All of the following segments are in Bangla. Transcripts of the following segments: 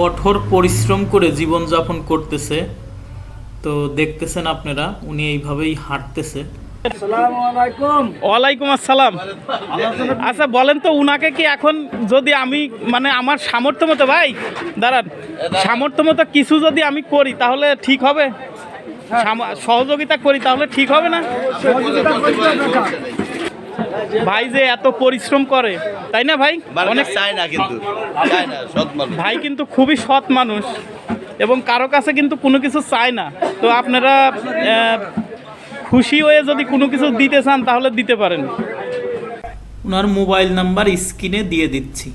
কঠোর পরিশ্রম করে জীবনযাপন করতেছে। তো দেখতেছেন আপনারা উনি এইভাবেই হাঁটতেছে। ওয়ালাইকুম আসসালাম। আচ্ছা বলেন তো উনাকে কি এখন যদি আমি মানে আমার সামর্থ্য মতো ভাই দাঁড়ান সামর্থ্য মতো কিছু যদি আমি করি তাহলে ঠিক হবে? সহযোগিতা করি তাহলে ঠিক হবে না সহযোগিতা করতে হবে না। ভাই যে এত পরিশ্রম করে তাই না ভাই? অনেক চায় না কিন্তু চায় না সৎ মানুষ। ভাই কিন্তু খুবই সৎ মানুষ এবং কারও কাছে কিন্তু কোনো কিছু চায় না। তো আপনারা খুশি হয়ে যদি কোনো কিছু দিতে চান তাহলে দিতে পারেন। ওনার মোবাইল নাম্বার স্ক্রিনে দিয়ে দিচ্ছি।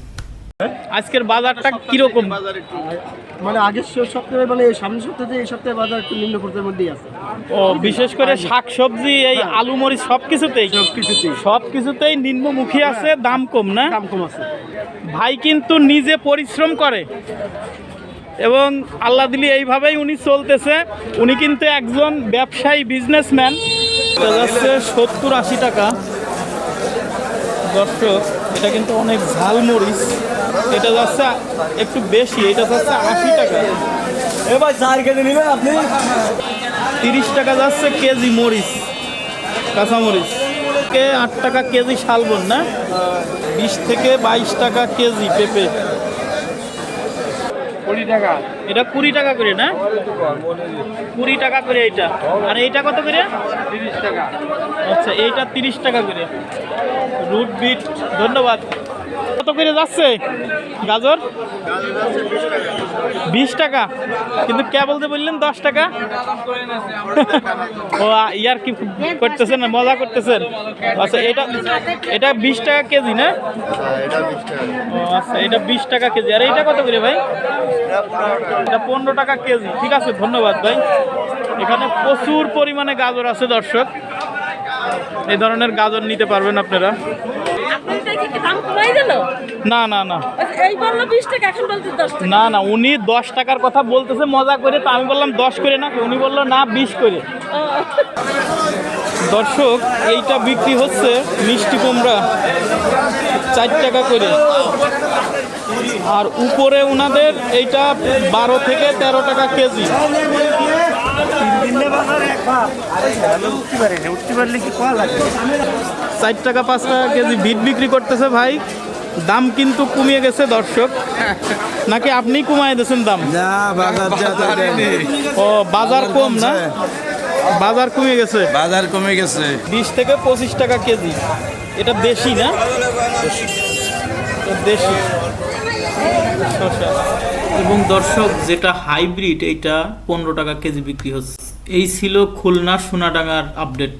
আজকের বাজারটা কীরকম? মানে আগের সপ্তাহে মানে সামনের সপ্তাহে এই সপ্তাহে বাজার একটু নিম্ন পর্যায়ের মধ্যেই আছে। ও বিশেষ করে শাকসবজি এই আলু মরিচ সব কিছুতেই সব কিছুতেই সব কিছুতেই নিম্নমুখী আছে দাম কম না? দাম কম আছে। ভাই কিন্তু নিজে পরিশ্রম করে। এবং আল্লাহ দিলি এইভাবেই উনি চলতেছে। উনি কিন্তু একজন ব্যবসায়ী বিজনেসম্যান যাচ্ছে সত্তর আশি টাকা। দর্শক এটা কিন্তু অনেক ঝাল মরিচ এটা যাচ্ছে একটু বেশি এটা যাচ্ছে আশি টাকা। এ ভাই চার কেজি নেবেন আপনি? তিরিশ টাকা যাচ্ছে কেজি মরিচ কাঁচামরিচ। কে আট টাকা কেজি শালবন না? বিশ থেকে বাইশ টাকা কেজি পেঁপে। কুড়ি টাকা। এটা কুড়ি টাকা করে না? কুড়ি টাকা করে এইটা। আর এইটা কত করে? তিরিশ টাকা। আচ্ছা এইটা তিরিশ টাকা করে। রুট বিট ধন্যবাদ। কত করে যাচ্ছে? গাজর? বিশ টাকা। কিন্তু কে বলতে বললেন দশ টাকা? ও, ইয়ার কি করতেছেন না, মজা করতেছেন? আচ্ছা এটা এটা বিশ টাকা কেজি না? ও আচ্ছা এটা বিশ টাকা কেজি। আর এইটা কত করে ভাই? এটা পনেরো টাকা কেজি। ঠিক আছে, ধন্যবাদ ভাই। এখানে প্রচুর পরিমাণে গাজর আছে, দর্শক। এই ধরনের গাজর নিতে পারবেন আপনারা। না না না। না উনি দশ টাকার কথা বলতেছে, মজা করে, তো আমি বললাম দশ করে না, উনি বলল না, বিশ করে। দর্শক, এইটা বিক্রি হচ্ছে মিষ্টি কুমড়া, চার টাকা করে। আর উপরে উনাদের এইটা বারো থেকে তেরো টাকা কেজি। উঠতে পারলে কি কয়া লাগে? চার টাকা পাঁচ টাকা কেজি বিট বিক্রি করতেছে ভাই। দাম কিন্তু কমিয়ে গেছে দর্শক। নাকি আপনি কমায় দিয়েছেন দাম? না বাজার ও বাজার কম না? বাজার কমে গেছে? বাজার কমে গেছে। বিশ থেকে পঁচিশ টাকা কেজি। এটা দেশি না? দেশি। এবং দর্শক যেটা হাইব্রিড এইটা পনেরো টাকা কেজি বিক্রি হচ্ছে। এই ছিল খুলনা সোনাডাঙ্গার আপডেট।